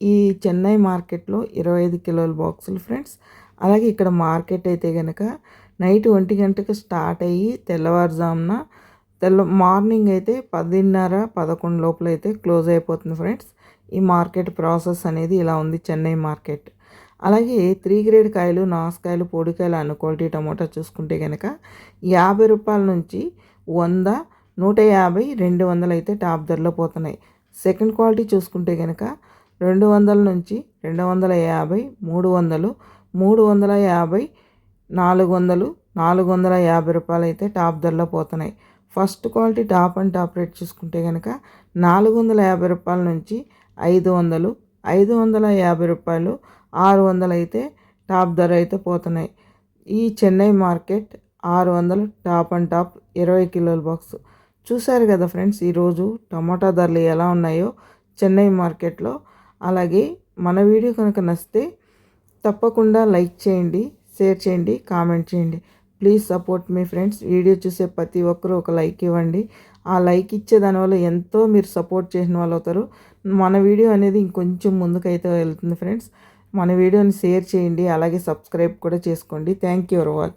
ఈ చెన్నై మార్కెట్లో ఇరవై ఐదు కిలోల బాక్సులు ఫ్రెండ్స్. అలాగే ఇక్కడ మార్కెట్ అయితే కనుక నైట్ ఒంటి గంటకు స్టార్ట్ అయ్యి తెల్లవారుజామున తెల్ల మార్నింగ్ అయితే పదిన్నర పదకొండు లోపల అయితే క్లోజ్ అయిపోతుంది ఫ్రెండ్స్. ఈ మార్కెట్ ప్రాసెస్ అనేది ఇలా ఉంది చెన్నై మార్కెట్. అలాగే త్రీ గ్రేడ్ కాయలు నాసుకాయలు పొడికాయలు అన్న క్వాలిటీ టమోటా చూసుకుంటే కనుక యాభై రూపాయల నుంచి వంద నూట యాభై రెండు వందలు అయితే టాప్ ధరలో పోతున్నాయి. సెకండ్ క్వాలిటీ చూసుకుంటే కనుక రెండు వందల నుంచి రెండు వందల యాభై మూడు వందలు మూడు వందల యాభై నాలుగు వందలు నాలుగు వందల యాభై రూపాయలు అయితే టాప్ ధరలో పోతున్నాయి. First quality top and top rate చూసుకుంటే కనుక నాలుగు వందల యాభై రూపాయల నుంచి ఐదు వందలు ఐదు వందల యాభై రూపాయలు ఆరు వందలు అయితే టాప్ ధర అయితే పోతున్నాయి. ఈ చెన్నై మార్కెట్ ఆరు వందలు టాప్ అండ్ టాప్ ఇరవై కిలోల బాక్స్. చూశారు కదా ఫ్రెండ్స్ ఈరోజు టమాటా ధరలు ఎలా ఉన్నాయో చెన్నై మార్కెట్లో. అలాగే మన వీడియో కనుక నచ్చితే తప్పకుండా లైక్ చేయండి షేర్ చేయండి కామెంట్ చేయండి. ప్లీజ్ సపోర్ట్ మీ ఫ్రెండ్స్. వీడియో చూసే ప్రతి ఒక్కరూ ఒక లైక్ ఇవ్వండి. ఆ లైక్ ఇచ్చే దానివల్ల ఎంతో మీరు సపోర్ట్ చేసిన వాళ్ళు అవుతారు. మన వీడియో అనేది ఇంకొంచెం ముందుకైతే వెళ్తుంది ఫ్రెండ్స్. మన వీడియోని షేర్ చేయండి అలాగే సబ్స్క్రైబ్ కూడా చేసుకోండి. Thank you for watch.